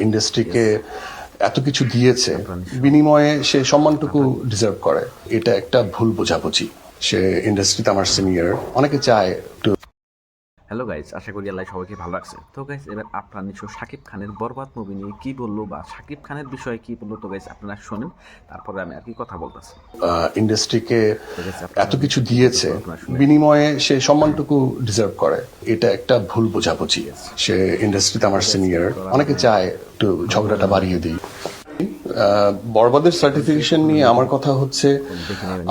ইন্ডাস্ট্রিকে এত কিছু দিয়েছে বিনিময়ে সে সম্মানটুকু ডিজার্ভ করে। এটা একটা ভুল বোঝাবুঝি। সে ইন্ডাস্ট্রিতে আমার সিনিয়র অনেকে চায় একটু হ্যালো গাইজ আশা করি আল্লাহ সবাইকে ভালো লাগছে তো গাইজ এবার আপনার নিশ্চয় শাকিব খানের বরবাদ মুভি নিয়ে কি বলল বা শাকিব খানের বিষয়ে কি বলল? তো গাইজ আপনারা শোনেন। তারপরে আমি আর কি কথা বলতেছি। ইন্ডাস্ট্রিকে এত কিছু দিয়েছে বিনিময়ে সে সম্মানটুকু ডিজার্ভ করে। এটা একটা ভুল বোঝাবুঝি। সে ইন্ডাস্ট্রিতে আমার সিনিয়র অনেকে চায় একটু ঝগড়াটা বাড়িয়ে দিই। বরবাদের সার্টিফিকেশন নিয়ে আমার কথা হচ্ছে,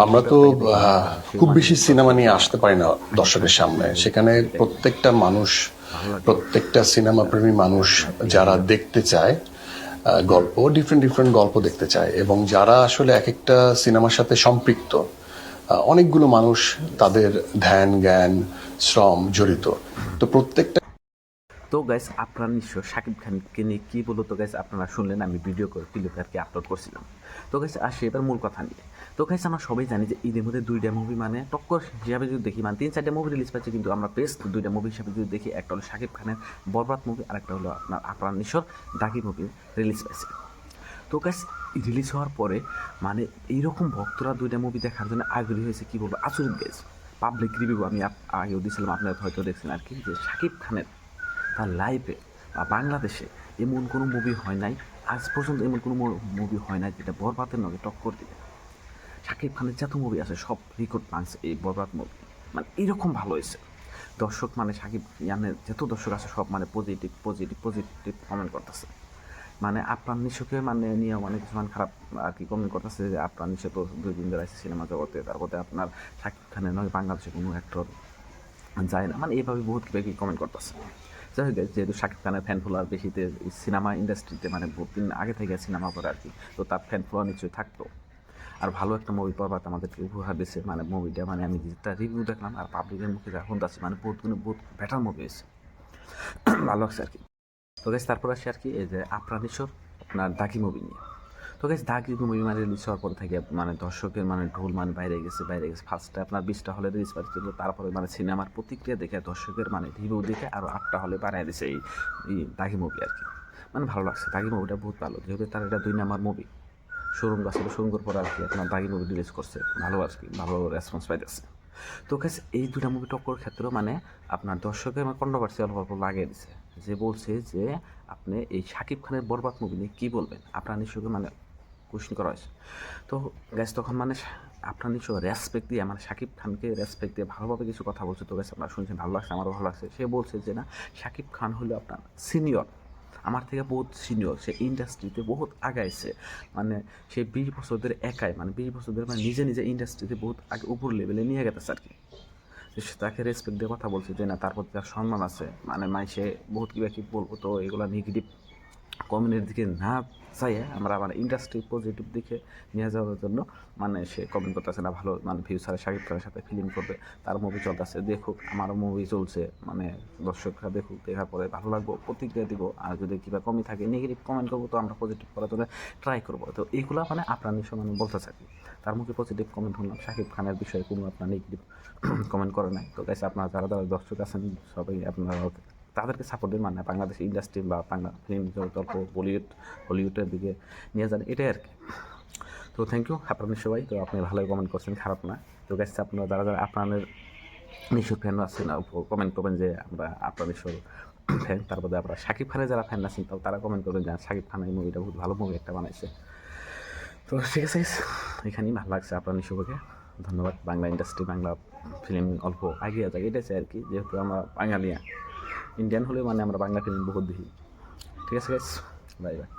আমরা তো খুব বেশি সিনেমা নিয়ে আসতে পারি না দর্শকের সামনে। সেখানে প্রত্যেকটা মানুষ, প্রত্যেকটা সিনেমা প্রেমী মানুষ যারা দেখতে চায় গল্প ডিফারেন্ট ডিফারেন্ট গল্প দেখতে চায়। এবং যারা আসলে এক একটা সিনেমার সাথে সম্পৃক্ত অনেকগুলো মানুষ তাদের ধ্যান, জ্ঞান, শ্রম জড়িত। তো প্রত্যেকটা তো গাইজ আপনারা নিশ্চয় শাকিব খানকে নিয়ে কি বলল? তো গাইজ আপনারা শুনলেন আমি ভিডিও করে ক্লিপ আর কি আপলোড করছিলাম। তো গাইজ আসি এবার মূল কথা নিয়ে। তো গাইজ আমরা সবাই জানি যে ঈদের মধ্যে দুইটা মুভি মানে টক্কর হিসাবে যদি দেখি মানে তিন, চারটা মুভি রিলিজ পাচ্ছে, কিন্তু আমরা বেস্ট দুইটা মুভি হিসাবে যদি দেখি, একটা হলো শাকিব খানের বরবাদ মুভি আর একটা হলো আপনার আপনার নিশোর দাগি মুভি রিলিজ পাইছে তো গাইজ রিলিজ হওয়ার পরে মানে এইরকম ভক্তরা দুইটা মুভি দেখার জন্য আগ্রহী হয়েছে, কী বলব? আচরিত গাইজ পাবলিক রিভিউ আমি আগেও দিয়েছিলাম আপনারা হয়তো দেখছেন আর কি, যে শাকিব খানের তার লাইফে বা বাংলাদেশে এমন কোনো মুভি হয় নাই, আজ পর্যন্ত এমন কোনো মুভি হয় নাই যেটা বরবাদের নগে টক্কর দিবে। শাকিব খানের যত মুভি আছে, সব রেকর্ড ভাঙছে এই বরবাদ মুভি মানে এরকম ভালো হয়েছে। দর্শক মানে শাকিব ইয়ানের যত দর্শক আছে, সব মানে পজিটিভ পজিটিভ পজিটিভ কমেন্ট করতেছে। মানে আপনার নিশোকে মানে নিয়ে মানে কিছুমান খারাপ আর কি কমেন্ট করতেছে যে আপনার নিশো তো দুই দিন ধরে আছে সিনেমা জগতে তারপরে আপনার শাকিব খানের নয়, বাংলাদেশে কোনো অ্যাক্টর যায় না। মানে এইভাবে বহুত কমেন্ট করতেছে। যেহেতু শাকিব খানের ফ্যান ফলোয়ার বেশিতে সিনেমা ইন্ডাস্ট্রিতে মানে বহুদিন আগে থেকে সিনেমা করে আর কি। তো তার ফ্যান ফলোয়ার নিশ্চয়ই থাকতো। আর ভালো একটা মুভি পাবার আমাদেরকে উপহার দিয়েছে মানে মুভিটা মানে আমি যেটা রিভিউ দেখলাম আর পাবলিকের মুখে এখন আছে মানে বহুত গুণে বহুত বেটার মুভি হয়েছে। ভালো লাগছে আর কি। তো গেছে তারপর আসছে আর কি, এই যে আপনার নিশোর আপনার দাগি মুভি নিয়ে। তো গেছে দাগি মুভি মানে রিলিজ হওয়ার পর থেকে মানে দর্শকের মানে ঢোল মানে বাইরে গেছে বাইরে গেছে ফার্স্টে আপনার বিশটা হলে রিলিজ পাচ্ছিল তারপরে মানে সিনেমার প্রতিক্রিয়া দেখে দর্শকের মানে রিভিউ দেখে আরও আটটা হলে বাড়াই দিছে এই দাগি মুভি আর কি। মানে ভালো লাগছে দাগি মুভিটা বহুত ভালো, যেহেতু তার এটা দুই নাম্বার মুভি শোরুম আসলে সুরঙ্গর পর আর কি আপনার দাগি মুভি রিলিজ করছে, ভালো আর কি, ভালো রেসপন্স পাইতেছে। তো কাছে এই দুটা মুভি টক্কর ক্ষেত্রে মানে আপনার দর্শকের মানে কন্ট্রোভার্সি অল্প অল্প লাগিয়ে দিছে, যে বলছে যে আপনি এই শাকিব খানের বরবাদ মুভি নিয়ে কী বলবেন? আপনার নিশ্চয়ই মানে কোশ্চেন করা হয়েছে। তো গ্যাস তখন মানে আপনার নিশ্চয় রেসপেক্ট দিয়ে মানে শাকিব খানকে রেসপেক্ট দিয়ে ভালোভাবে কিছু কথা বলছে। তো গ্যাস আপনারা শুনছেন, ভালো লাগছে, আমারও ভালো লাগছে। সে বলছে যে, না শাকিব খান হলো আপনার সিনিয়র আমার থেকে বহুত সিনিয়র সে ইন্ডাস্ট্রিতে বহুত আগাইছে। মানে সে বিশ বছর ধরে একাই মানে বিশ বছর ধরে মানে নিজে নিজে ইন্ডাস্ট্রিতে বহুত আগে উপর লেভেলে নিয়ে গেছে আর কি সে তাকে রেসপেক্ট দিয়ে কথা বলছে যে, না, তার প্রতি তার সম্মান আছে। মানে মাই সে বহুত কি বলব, তো এগুলো নেগেটিভ কমেন্টের দিকে না চাইয়ে আমরা মানে ইন্ডাস্ট্রি পজিটিভ দিকে নিয়ে যাওয়ার জন্য মানে সে কমেন্ট করতেছে না, ভালো মানে ফিউচারে শাকিব খানের সাথে ফিল্ম করবে, তার মুভি চলতেছে, দেখুক আমারও মুভি চলছে মানে দর্শকরা দেখুক, দেখার পরে ভালো লাগবো, প্রতিক্রিয়া দিব, আর যদি কিবা কমই থাকে নেগেটিভ কমেন্ট করব, তো আমরা পজিটিভ করার জন্য ট্রাই করব। তো এইগুলো মানে আপনার নিশ্চয় মানে বলতে থাকি তার মুখে পজিটিভ কমেন্ট শুনলাম শাকিব খানের বিষয়ে কোনো আপনার নেগেটিভ কমেন্ট করে নাই। তো গাইছে আপনার যারা যারা দর্শক আছেন, সবাই আপনারা তাদেরকে সাপোর্ট দিন মানে বাংলাদেশ ইন্ডাস্ট্রি বা বাংলা ফিল্ম জগৎ অল্প বলিউড হলিউডের দিকে নিয়ে যান, এটাই আর কি। তো থ্যাংক ইউ আপনার সবাই। তো আপনি ভালোই কমেন্ট করছেন, খারাপ না। তো গেছে আপনারা যারা যারা আপনাদের নিশ্চয় ফ্যান আছেন কমেন্ট করবেন যে আমরা, আপনার নিশ্চয় ফ্যান তারপরে আপনারা শাকিব খানের যারা ফ্যান আছেন, তাও তারা কমেন্ট করবেন যে শাকিব খান এই মুভিটা বহুত ভালো মুভি একটা বানাইছে। তো ঠিক আছে এখানেই ভালো লাগছে আপনার নিশ্চয়কে ধন্যবাদ। বাংলা ইন্ডাস্ট্রি বাংলা ফিল্ম অল্প এগিয়ে যায় এটাই আর কি। যেহেতু আমরা বাঙালিয়া ইন্ডিয়ান হলেও মানে আমরা বাংলা ফিল্ম বহুত দেখি। ঠিক আছে গাইস বাই বাই